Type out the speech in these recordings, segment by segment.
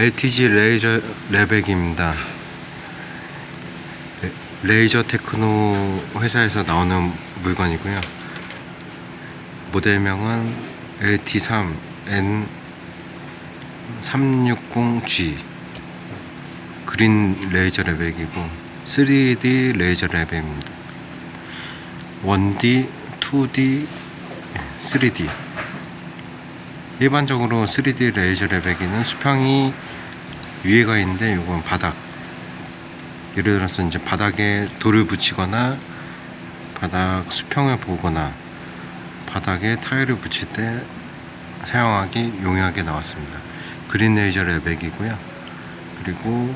LTG 레이저 레백입니다. 레- 레이저 테크노 회사에서 나오는 물건이고요. 모델명은 LT3N360G 그린 레이저 레백이고 3D 레이저 레백입니다. 1D, 2D, 3D 일반적으로 3D 레이저 레벨기는 수평이 위에가 있는데 이건 바닥. 예를 들어서 이제 바닥에 돌을 붙이거나 바닥 수평을 보거나 바닥에 타일을 붙일 때 사용하기 용이하게 나왔습니다. 그린 레이저 레벨기고요. 그리고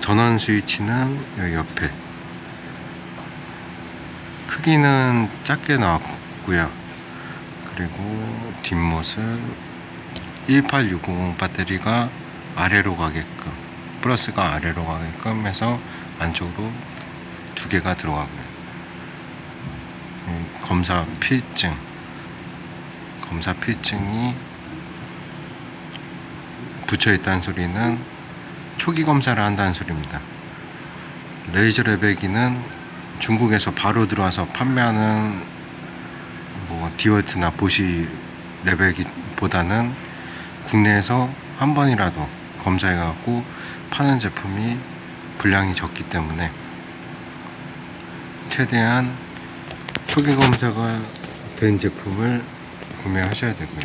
전원 스위치는 여기 옆에. 크기는 작게 나왔고요. 그리고 뒷모습 18650 배터리가 아래로 가게끔 플러스가 아래로 가게끔 해서 안쪽으로 두 개가 들어가고요. 이 검사 필증. 검사 필증이 붙여 있다는 소리는 초기 검사를 한다는 소리입니다. 레이저 레벨기는 중국에서 바로 들어와서 판매하는 뭐 디월트나 보시 레벨기보다는 국내에서 한 번이라도 검사해 갖고 파는 제품이 분량이 적기 때문에 최대한 초기 검사가 된 제품을 구매하셔야 되고요.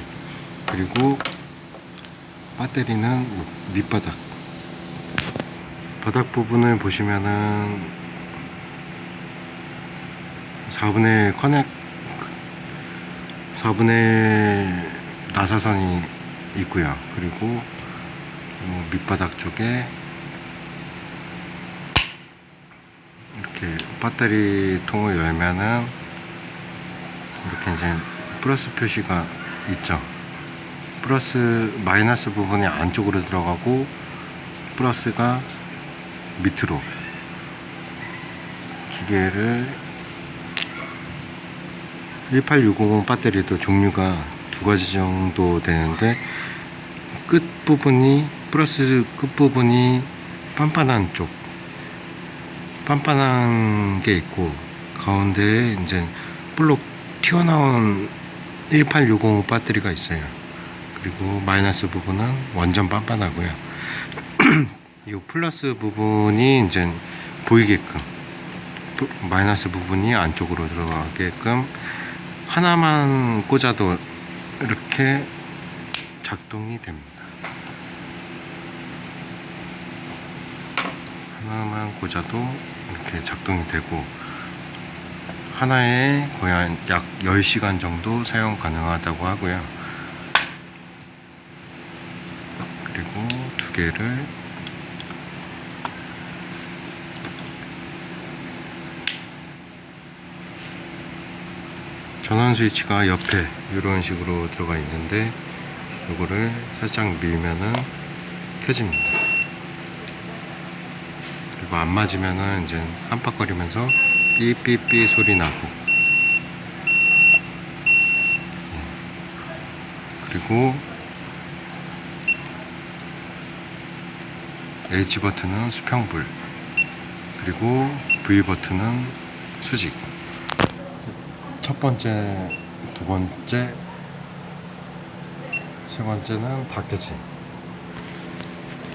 그리고 배터리는 밑바닥 바닥 부분을 보시면은 4분의 1 커넥 4분의 1 나사선이 있고요. 그리고 어, 밑바닥 쪽에 이렇게 배터리 통을 열면은 이렇게 이제 플러스 표시가 있죠. 플러스 마이너스 부분이 안쪽으로 들어가고 플러스가 밑으로 기계를 18650 배터리도 종류가 두 가지 정도 되는데 끝 부분이 플러스 끝 부분이 빤빤한 쪽 빤빤한 게 있고 가운데에 이제 볼록 튀어나온 18650 배터리가 있어요. 그리고 마이너스 부분은 완전 빤빤하고요. 이 플러스 부분이 이제 보이게끔 부- 마이너스 부분이 안쪽으로 들어가게끔 하나만 꽂아도 이렇게 작동이 됩니다. 하나만 꽂아도 이렇게 작동이 되고 하나에 거의 한 약 10시간 정도 사용 가능하다고 하고요. 그리고 두 개를 전원 스위치가 옆에 이런 식으로 들어가 있는데 이거를 살짝 밀면은 켜집니다. 그리고 안 맞으면은 이제 깜빡거리면서 삐삐삐 소리 나고 예. 그리고 H 버튼은 수평불 그리고 V 버튼은 수직 첫 번째, 두 번째, 세 번째는 다 켜짐.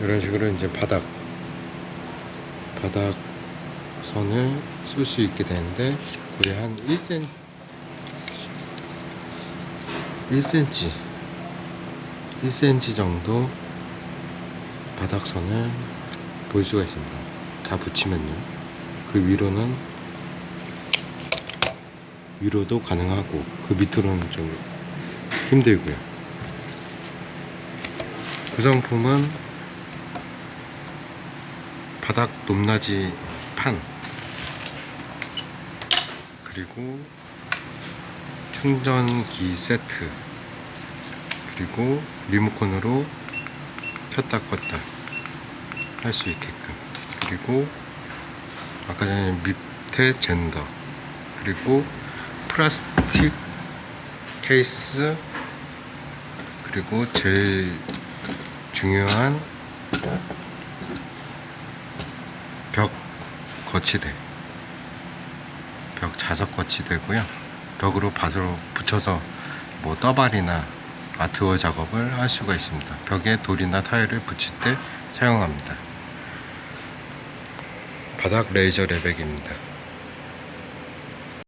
이런 식으로 이제 바닥, 바닥 선을 쓸 수 있게 되는데 거의 한 1cm, 1cm, 1cm 정도 바닥선을 볼 수가 있습니다. 다 붙이면요. 그 위로는 위로도 가능하고 그 밑으로는 좀 힘들고요. 구성품은 바닥 높낮이 판 그리고 충전기 세트 그리고 리모컨으로 켰다 껐다 할 수 있게끔 그리고 아까 전에 밑에 젠더 그리고 플라스틱 케이스 그리고 제일 중요한 벽 거치대. 벽 자석 거치대고요. 벽으로 밭으로 붙여서 뭐 떠발이나 아트워 작업을 할 수가 있습니다. 벽에 돌이나 타일을 붙일 때 사용합니다. 바닥 레이저 레벨입니다